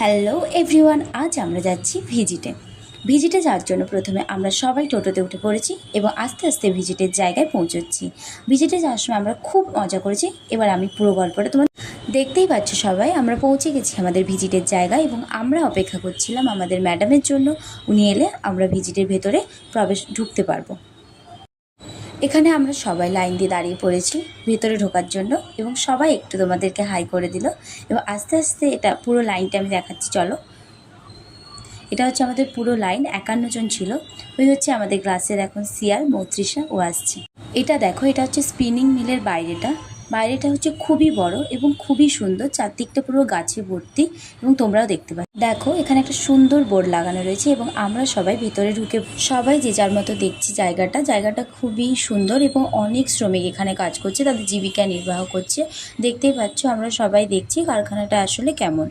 Hello everyone, আজ আমরা যাচ্ছি ভিজিটে। ভিজিটে যাওয়ার জন্য প্রথমে আমরা সবাই টোটোতে উঠে পড়েছি এবং আস্তে আস্তে ভিজিটের জায়গায় পৌঁছচ্ছি। ভিজিটে যাওয়ার সময় আমরা খুব মজা করেছি। এবার আমি পুরো গল্পটা তোমার দেখতেই পাচ্ছ সবাই, আমরা পৌঁছে গেছি আমাদের ভিজিটের জায়গায় এবং আমরা অপেক্ষা করছিলাম আমাদের ম্যাডামের জন্য। উনি এলে আমরা ভিজিটের ভেতরে প্রবেশ, ঢুকতে পারব। এখানে আমরা সবাই লাইন দিয়ে দাঁড়িয়ে পড়েছি, ভেতরে ঢোকার জন্য এবং সবাই একটু তোমাদেরকে হাই করে দিল এবং আস্তে আস্তে এটা পুরো লাইনটা আমি দেখাচ্ছি, চলো। এটা হচ্ছে আমাদের পুরো লাইন, একান্ন জন ছিল। ওই হচ্ছে আমাদের ক্লাসের এখন সিয়ার মৌত্রিশা ও আসছে। এটা দেখো, এটা হচ্ছে স্পিনিং মিলের বাইরেটা। বাইরেটা হচ্ছে খুবই বড় এবং খুবই সুন্দর। চারদিকটা পুরো গাছে ভর্তি এবং তোমরাও দেখতে পাচ্ছ। দেখো, এখানে একটা সুন্দর বোর্ড লাগানো রয়েছে এবং আমরা সবাই ভিতরে ঢুকে সবাই যে যার মতো দেখছি জায়গাটা জায়গাটা খুবই সুন্দর এবং অনেক শ্রমিক এখানে কাজ করছে, তাদের জীবিকা নির্বাহ করছে। দেখতেই পাচ্ছ, আমরা সবাই দেখছি কারখানাটা আসলে কেমন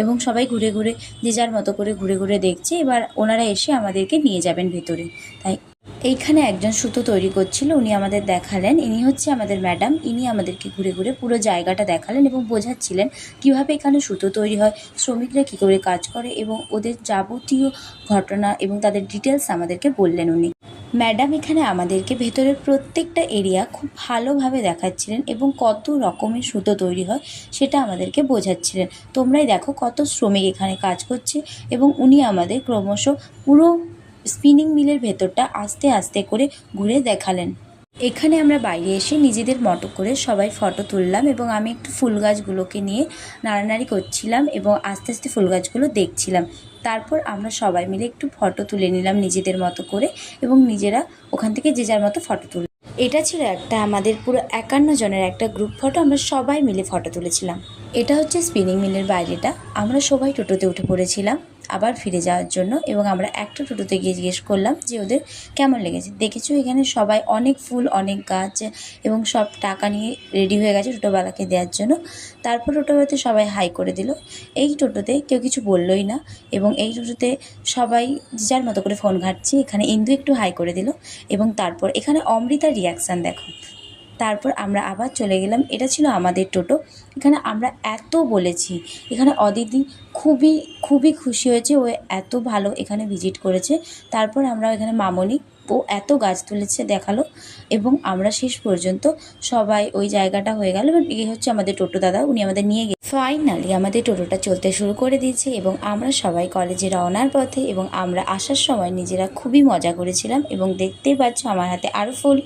এবং সবাই ঘুরে ঘুরে, যে যার মতো করে ঘুরে ঘুরে দেখছে। এবার ওনারা এসে আমাদেরকে নিয়ে যাবেন ভেতরে। তাই এইখানে একজন সুতো তৈরি করছিল, উনি আমাদের দেখালেন। ইনি হচ্ছে আমাদের ম্যাডাম, ইনি আমাদেরকে ঘুরে ঘুরে পুরো জায়গাটা দেখালেন এবং বোঝাচ্ছিলেন কীভাবে এখানে সুতো তৈরি হয়, শ্রমিকরা কী করে কাজ করে এবং ওদের যাবতীয় ঘটনা এবং তাদের ডিটেলস আমাদেরকে বললেন উনি। ম্যাডাম এখানে আমাদেরকে ভেতরের প্রত্যেকটা এরিয়া খুব ভালোভাবে দেখাচ্ছিলেন এবং কত রকমের সুতো তৈরি হয় সেটা আমাদেরকে বোঝাচ্ছিলেন। তোমরাই দেখো কত শ্রমিক এখানে কাজ করছে এবং উনি আমাদের ক্রমশ পুরো স্পিনিং মিলের ভেতরটা আস্তে আস্তে করে ঘুরে দেখালেন। এখানে আমরা বাইরে এসে নিজেদের মতো করে সবাই ফটো তুললাম এবং আমি একটু ফুল গাছগুলোকে নিয়ে নাড়ানাড়ি করছিলাম এবং আস্তে আস্তে ফুল গাছগুলো দেখছিলাম। তারপর আমরা সবাই মিলে একটু ফটো তুলে নিলাম নিজেদের মতো করে এবং নিজেরা ওখান থেকে যে যার মতো ফটো তুললাম এটা ছিল একটা আমাদের পুরো একান্ন জনের একটা গ্রুপ ফটো আমরা সবাই মিলে ফটো তুলেছিলাম। এটা হচ্ছে স্পিনিং মিলের বাইরেটা। আমরা সবাই টোটোতে উঠে পড়েছিলাম। আবার ফিরে যাওয়ার জন্য এবং আমরা একটা টোটোতে গিয়ে জিজ্ঞেস করলাম যে ওদের কেমন লেগেছে। দেখেছ, এখানে সবাই অনেক ফুল, অনেক গাছ এবং সব টাকা নিয়ে রেডি হয়ে গেছে টোটোওয়ালাকে দেওয়ার জন্য। তারপর টোটোতে সবাই হাই করে দিল। এই টোটোতে কেউ কিছু বললোই না এবং এই টোটোতে সবাই যার মতো করে ফোন ঘাটছে, এখানে ইন্দু একটু হাই করে দিল এবং তারপর এখানে অমৃতার রিয়াকশান দেখো। তারপর আমরা আবার চলে গেলাম। এটা ছিল আমাদের টোটো। এখানে আমরা এত বলেছি। এখানে অদিতি খুবই খুবই খুশি হয়েছে। ও এত ভালো এখানে ভিজিট করেছে। তারপর আমরা এখানে মামনি, ও এত গাছ তুলেছে দেখাল। এবং আমরা শেষ পর্যন্ত সবাই ওই জায়গাটা হয়ে গেল। এবার এই হচ্ছে আমাদের টোটো দাদা। উনি আমাদের নিয়ে গিয়ে ফাইনালি আমাদের টোটোটা চলতে শুরু করে দিয়েছে এবং আমরা সবাই কলেজে রওনার পথে এবং আমরা আসার সময় নিজেরা খুবই মজা করেছিলাম এবং দেখতেই পাচ্ছ আমার হাতে আরও ফুল।